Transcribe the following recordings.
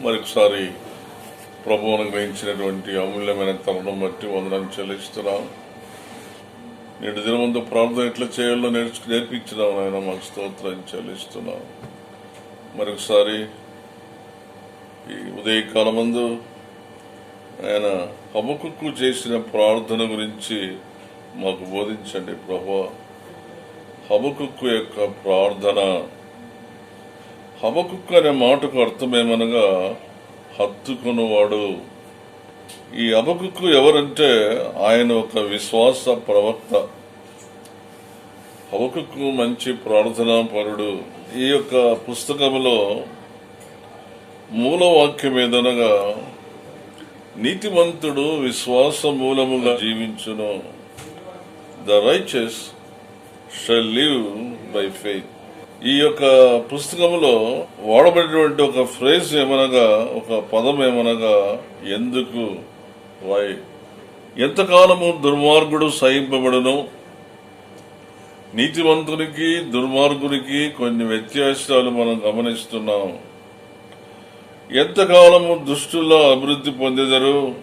మరొకసారి ప్రభువును గ్రహించినటువంటి అమూల్యమైన తరుణం బట్టి వందనం చెల్లిస్తున్నాం. నేటి దినముందు ప్రార్థన ఎట్లా చేయాలో నేర్చు నేర్పించినాం ఆయన మాకు స్తోత్రాన్ని చెల్లిస్తున్నాం. మరొకసారి ఈ ఉదయకాలమందు ఆయన హబకుక్కు చేసిన ప్రార్థన గురించి మాకు బోధించండి ప్రభు. హబకుక్కు యొక్క ప్రార్థన హబకుక్కు అనే మాటకు అర్థమేమనగా హత్తుకున్నవాడు ఈ అబకుక్కు ఎవరంటే ఆయన ఒక విశ్వాస ప్రవక్త. హబకుక్కు మంచి ప్రార్థనా పరుడు ఈ యొక్క పుస్తకంలో మూలవాక్యం ఏదనగా నీతిమంతుడు విశ్వాస మూలముగా జీవించును. The righteous shall live by faith. ఈ యొక్క పుస్తకంలో వాడబడినటువంటి ఒక ఫ్రేజ్ ఏమనగా ఒక పదం ఏమనగా ఎందుకు? వై ఎంతకాలము దుర్మార్గుడు సహింపబడును? నీతివంతునికి దుర్మార్గునికి కొన్ని వ్యత్యాసాలు మనం గమనిస్తున్నాం. ఎంతకాలము దుష్టుల అభివృద్ధి పొందేదరు?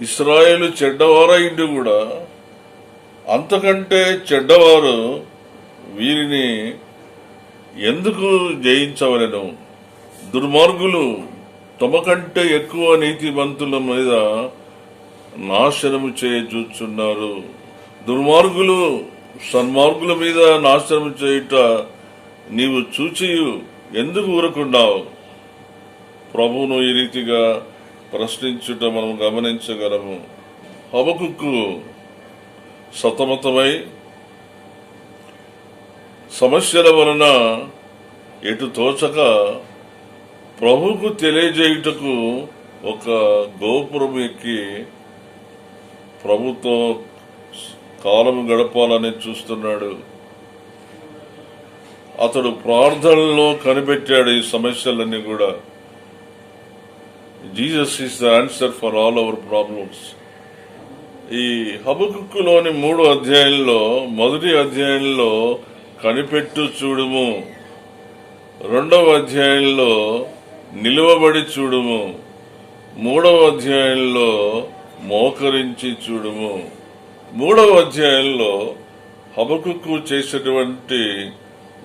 ఇస్రాయేల్ చెడ్డవారైండి కూడా. అంతకంటే చెడ్డవారు వీరిని ఎందుకు జయించవలను? దుర్మార్గులు తమ కంటే ఎక్కువ నీతివంతుల మీద నాశనము చేయచూచున్నారు దుర్మార్గులు సన్మార్గుల మీద నాశనము చేయుట నీవు చూచియు ఎందుకు ఊరకున్నావు ప్రభువును ఈ రీతిగా ప్రశ్నించుట మనం గమనించగలము. హబకుక్కు సతమతమై సమస్యల వలన ఎటు తోచక ప్రభుకు తెలియజేయుటకు ఒక గోపురం ఎక్కి ప్రభుతో కాలం గడపాలని చూస్తున్నాడు. అతడు ప్రార్థనలో కనిపెట్టాడు ఈ సమస్యలన్నీ కూడా. Jesus is the answer for all our problems ఈ హబకుక్కులోని మూడు అధ్యాయంలో మొదటి అధ్యాయంలో కనిపెట్టు చూడుము. రెండవ అధ్యాయంలో నిలువబడి చూడుము. మూడవ అధ్యాయంలో మోకరించి చూడుము. మూడవ అధ్యాయంలో హబకుకు చేసినటువంటి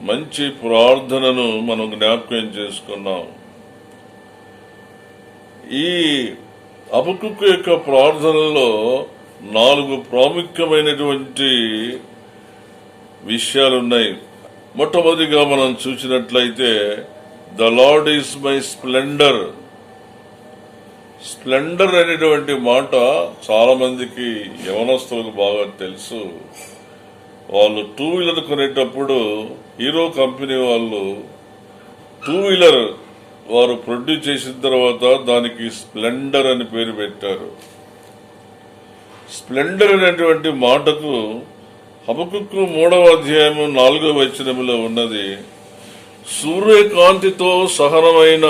మంచి ప్రార్థనను మనం జ్ఞాపకం చేసుకున్నాం. ఈ అబకుక్కు యొక్క ప్రార్థనలో నాలుగు ప్రాముఖ్యమైనటువంటి విషయాలున్నాయి. మొట్టమొదటిగా మనం చూసినట్లయితే the lord is my splendour. Splendour అనేటువంటి మాట చాలా మందికి యవనస్తులకు బాగా తెలుసు. వాళ్ళు టూ వీలర్ కొనేటప్పుడు హీరో కంపెనీ వాళ్ళు టూ వీలర్ వారు ప్రొడ్యూస్ చేసిన తర్వాత దానికి స్ప్లెండర్ అని పేరు పెట్టారు. స్ప్లెండర్ అనేటువంటి మాటకు హబకుక్కు మూడవ అధ్యాయము నాలుగవ వచనములో ఉన్నది సూర్యకాంతితో సహనమైన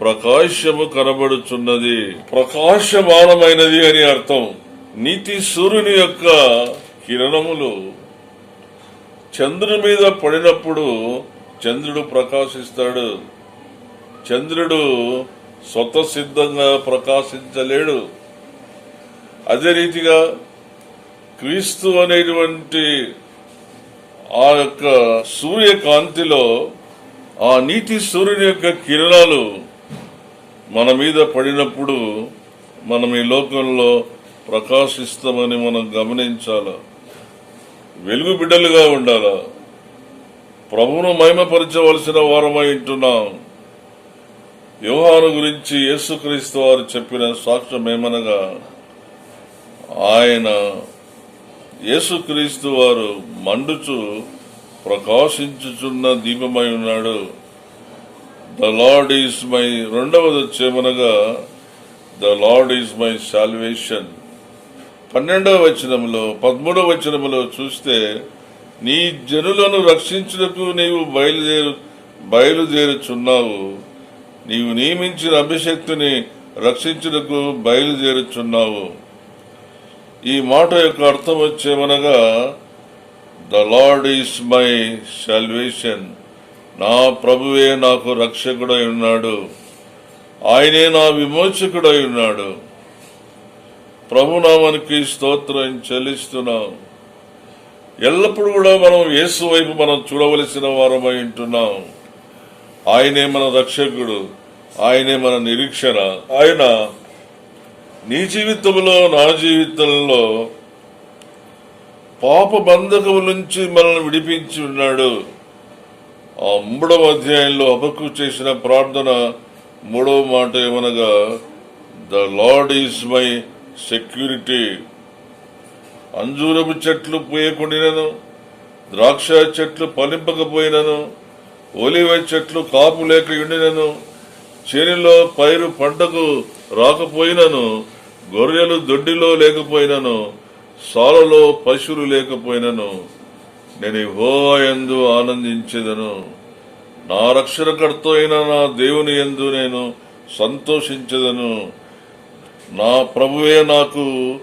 ప్రకాశము కనబడుచున్నది. ప్రకాశమానమైనది అని అర్థం. నీతి సూర్యుని యొక్క కిరణములు. చంద్రుని మీద పడినప్పుడు చంద్రుడు ప్రకాశిస్తాడు. చంద్రుడు స్వతసిద్ధంగా ప్రకాశించలేడు. అదే రీతిగా క్రీస్తు అనేటువంటి ఆ యొక్క సూర్యకాంతిలో ఆ నీతి సూర్యుని యొక్క కిరణాలు మన మీద పడినప్పుడు మనం ఈ లోకంలో ప్రకాశిస్తామని మనం గమనించాల. వెలుగు బిడ్డలుగా ఉండాలా. ప్రభువును మహిమపరచవలసిన వారమై ఉంటున్నాం. యోహాను గురించి యేసుక్రీస్తు వారు చెప్పిన సాక్ష్యం ఏమనగా ఆయన యేసుక్రీస్తు వారు మండుచు ప్రకాశించుచున్న దీపమై ఉన్నాడు. ద లార్డ్ ఈస్ మై రెండవది వచ్చేమనగా the lord is my salvation పన్నెండవ వచనంలో పదమూడవ వచనంలో చూస్తే నీ జనులను రక్షించుటకు నీవు బయలుదేరు బయలుదేరుచున్నావు. నీవు నియమించిన అభిషక్తిని రక్షించుటకు బయలుదేరుచున్నావు. ఈ మాట యొక్క అర్థం వచ్చేమనగా the lord is my salvation నా ప్రభువే నాకు రక్షకుడై ఉన్నాడు. ఆయనే నా విమోచకుడై ఉన్నాడు. ప్రభునామానికి స్తోత్రం చెల్లిస్తున్నాం. ఎల్లప్పుడూ కూడా మనం యేసు వైపు మనం చూడవలసిన వారమై ఉంటున్నాం. ఆయనే మన రక్షకుడు. ఆయనే మన నిరీక్షణ. ఆయన నీ జీవితంలో నా జీవితంలో పాప బంధకము నుంచి మనల్ని విడిపించి ఉన్నాడు. ఆ మూడవ అధ్యాయంలో అబకు చేసిన ప్రార్థన మూడవ మాట ఏమనగా the lord is my security అంజూరపు చెట్లు పోయకుండినను ద్రాక్ష చెట్లు పలింపకపోయినను ఒలివ చెట్లు కాపు లేక ఉండినను చేనిలో పైరు పంటకు రాకపోయినను గొర్రెలు దొడ్డిలో లేకపోయినను సాలలో పశువులు లేకపోయినను నేను హో ఎందు ఆనందించేదను. నా రక్షణకర్త అయిన నా దేవుని ఎందు నేను సంతోషించదను. నా ప్రభువే నాకు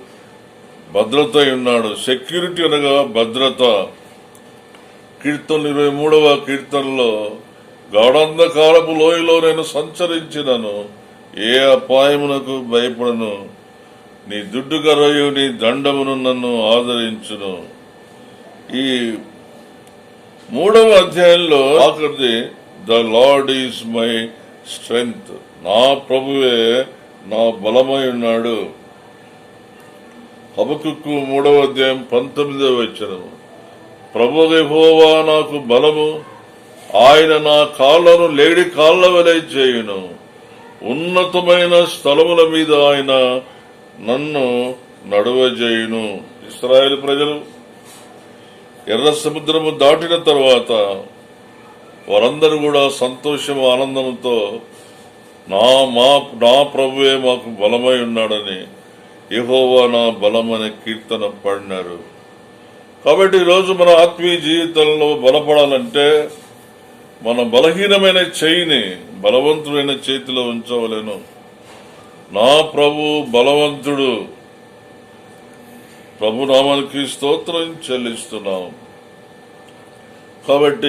భద్రత ఉన్నాడు. సెక్యూరిటీ అనగా భద్రత. కీర్తన ఇరవై మూడవ కీర్తనలో గాఢంధకారపు లోయలో నేను సంచరించినను ఏ అపాయమునకు భయపడను. నీ దుడ్డు గరయు నీ దండమును నన్ను ఆదరించును. ఈ మూడవ అధ్యాయంలో ఆఖరిది the lord is my strength. నా ప్రభువే నా బలమై ఉన్నాడు. హబకుక్కు మూడవ అధ్యాయం పంతొమ్మిదవ వచనము. ప్రభు నాకు బలము. ఆయన నా కాళ్ళను లేడి కాళ్ళ వలె చేయును. ఉన్నతమైన స్థలముల మీద ఆయన నన్ను నడువజేయును ఇస్రాయేల్ ప్రజలు. ఎర్ర సముద్రము దాటిన తర్వాత వారందరూ కూడా సంతోషం ఆనందంతో నా మా నా ప్రభువే మాకు బలమై ఉన్నాడని ఎహోవా నా బలం అనే కీర్తన పాడినారు. కాబట్టి ఈరోజు మన ఆత్మీయ జీవితంలో బలపడాలంటే మన బలహీనమైన చేయిని బలవంతుడైన చేతిలో ఉంచవలేను. నా ప్రభు బలవంతుడు. ప్రభు నామానికి స్తోత్రం చెల్లిస్తున్నాం. కాబట్టి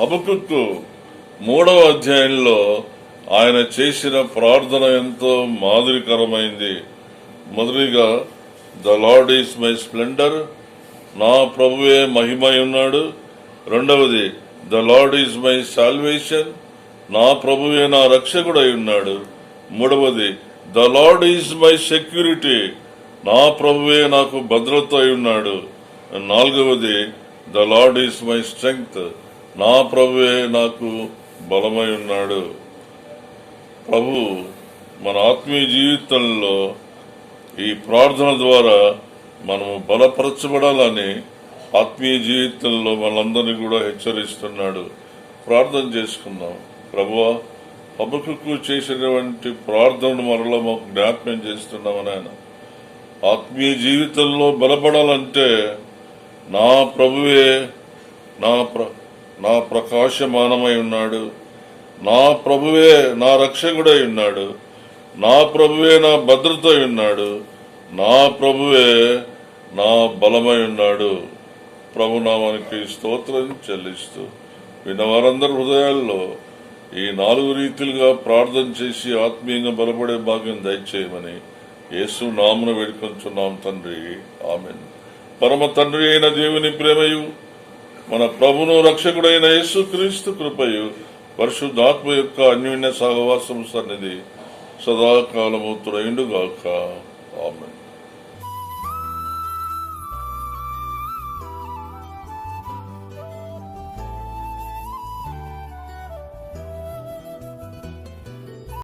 హబకుక్కు మూడవ అధ్యాయంలో ఆయన చేసిన ప్రార్థన ఎంతో మాదిరికరమైంది. మొదటిగా the lord is my splendour నా ప్రభువే మహిమై ఉన్నాడు. రెండవది the lord is my salvation నా ప్రభువే నా రక్షకుడై ఉన్నాడు. మూడవది the lord is my security. నా ప్రభువే నాకు భద్రత అయి ఉన్నాడు నాలుగవది the lord is my strength. నా ప్రభువే నాకు బలమై ఉన్నాడు ప్రభు మన ఆత్మీయ జీవితంలో ఈ ప్రార్థన ద్వారా మనము బలపరచబడాలని ఆత్మీయ జీవితంలో మనందరినీ కూడా హెచ్చరిస్తున్నాడు. ప్రార్థన చేసుకుందాం. ప్రభువా హబకుకు చేసినటువంటి ప్రార్థనను మరలా మాకు జ్ఞాపకం చేస్తున్నామని ఆయన. ఆత్మీయ జీవితంలో బలపడాలంటే నా ప్రభువే నా ప్ర నా ప్రకాశమానమై ఉన్నాడు. నా ప్రభువే నా రక్షకుడై ఉన్నాడు. నా ప్రభువే నా భద్రత అయి ఉన్నాడు. నా ప్రభువే నా బలమై ఉన్నాడు. ప్రభునామానికి స్తోత్రం చెల్లిస్తూ విన్నవారందరి హృదయాల్లో ఈ నాలుగు రీతిలుగా ప్రార్థన చేసి ఆత్మీయంగా బలపడే భాగ్యం దయచేయమని యేసు నామున వేడుకొంచున్నాం తండ్రి. ఆమె పరమ తండ్రి అయిన దేవుని ప్రేమయు మన ప్రభును రక్షకుడైన యేసు క్రీస్తు కృపయు పరిశుద్ధాత్మ యొక్క అన్యోన్య సహవాసం సన్నిధి సదాకాలము తురైండుగాక ఆమెన్.